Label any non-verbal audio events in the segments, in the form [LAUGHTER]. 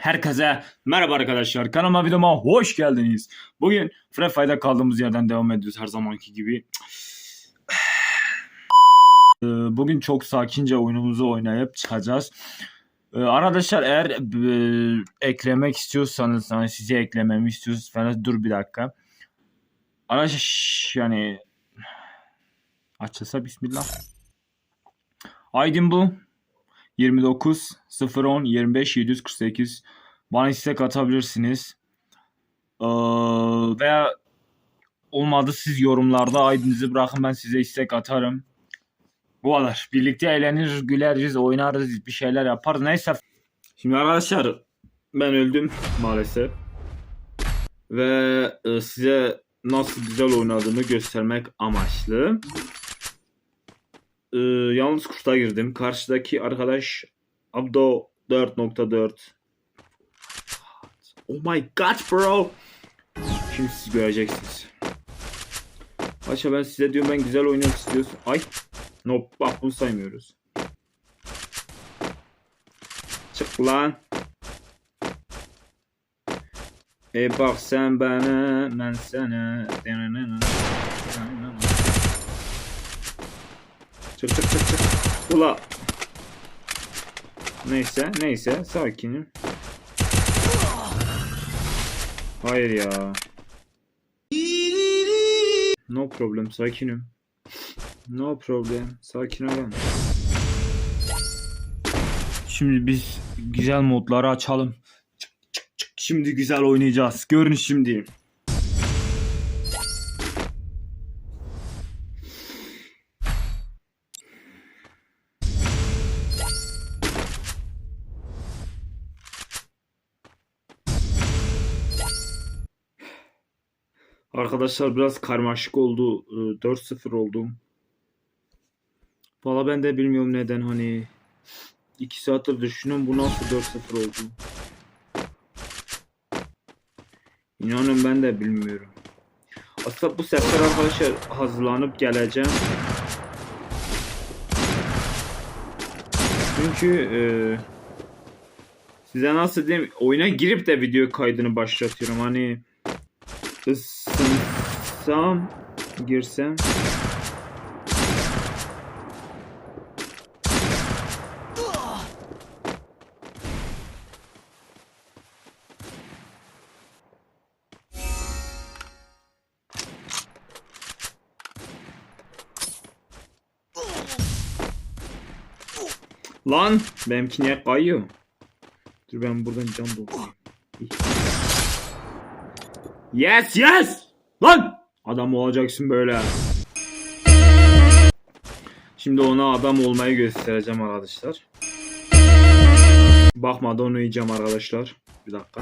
Herkese merhaba arkadaşlar. Kanalıma videoma hoş geldiniz. Bugün Free Fire'da kaldığımız yerden devam ediyoruz her zamanki gibi. [SIGHS] Ee, Bugün çok sakince oyunumuzu oynayıp çıkacağız. Ee, Arkadaşlar eğer e, eklemek istiyorsanız hani size eklememi istiyorsanız falan dur bir dakika. Arkadaşlar yani açılsa bismillah. Aydın bu. 29 010 25 748 bana istek atabilirsiniz. Ee, veya olmadı siz yorumlarda ID'nizi bırakın ben size istek atarım. Bu kadar. Birlikte eğlenir, güleriz, oynarız, bir şeyler yaparız. Neyse. Şimdi arkadaşlar ben öldüm maalesef. Ve e, size nasıl güzel oynadığımı göstermek amaçlı. Ee, yalnız kurta girdim. Karşıdaki arkadaş Abdo 4.4 Oh my god bro. Şimdi siz göreceksiniz. Paşa ben size diyorum ben güzel oynamak istiyorsun. Ay. No bak bunu saymıyoruz. Çık lan. E bak sen bana ben sana. Çık çık çık çık. Ula. Neyse neyse sakinim. Hayır ya. No problem sakinim. No problem sakin olun. Şimdi biz güzel modları açalım. Çık, çık, çık. Şimdi güzel oynayacağız. Görün şimdi. Arkadaşlar biraz karmaşık oldu. Ee, 4-0 oldum. Valla ben de bilmiyorum neden hani 2 saattir düşünüyorum bu nasıl 4-0 oldu. İnanın ben de bilmiyorum. Aslında bu sefer arkadaşlar hazırlanıp geleceğim. Çünkü e, size nasıl diyeyim oyuna girip de video kaydını başlatıyorum hani ısınsam girsem Lan benimki niye kayıyor? Dur ben buradan can doldurayım. Yes yes! Lan! Adam olacaksın böyle. Şimdi ona adam olmayı göstereceğim arkadaşlar. Bakmadan oynayacağım arkadaşlar. Bir dakika.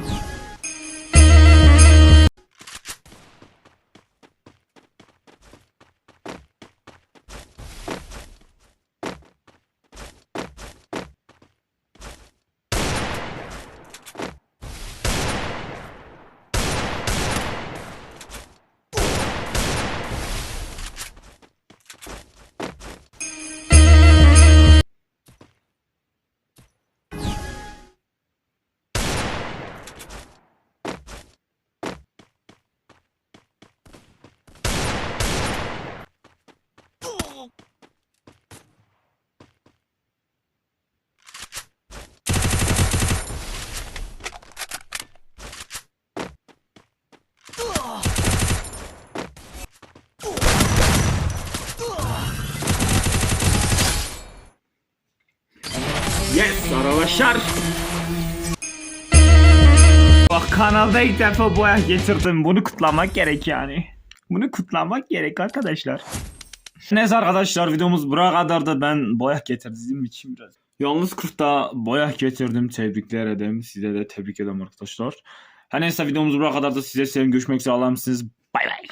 Yes arkadaşlar. Bak kanalda ilk defa boya getirdim. Bunu kutlamak gerek yani. Bunu kutlamak gerek arkadaşlar. Neyse arkadaşlar videomuz buraya kadar da ben boya getirdiğim için biraz. Yalnız kurtta boya getirdim. Tebrikler ederim. Size de tebrik ederim arkadaşlar. Her neyse videomuz buraya kadar da size sevim görüşmek üzere. Allah'a. Bay bay.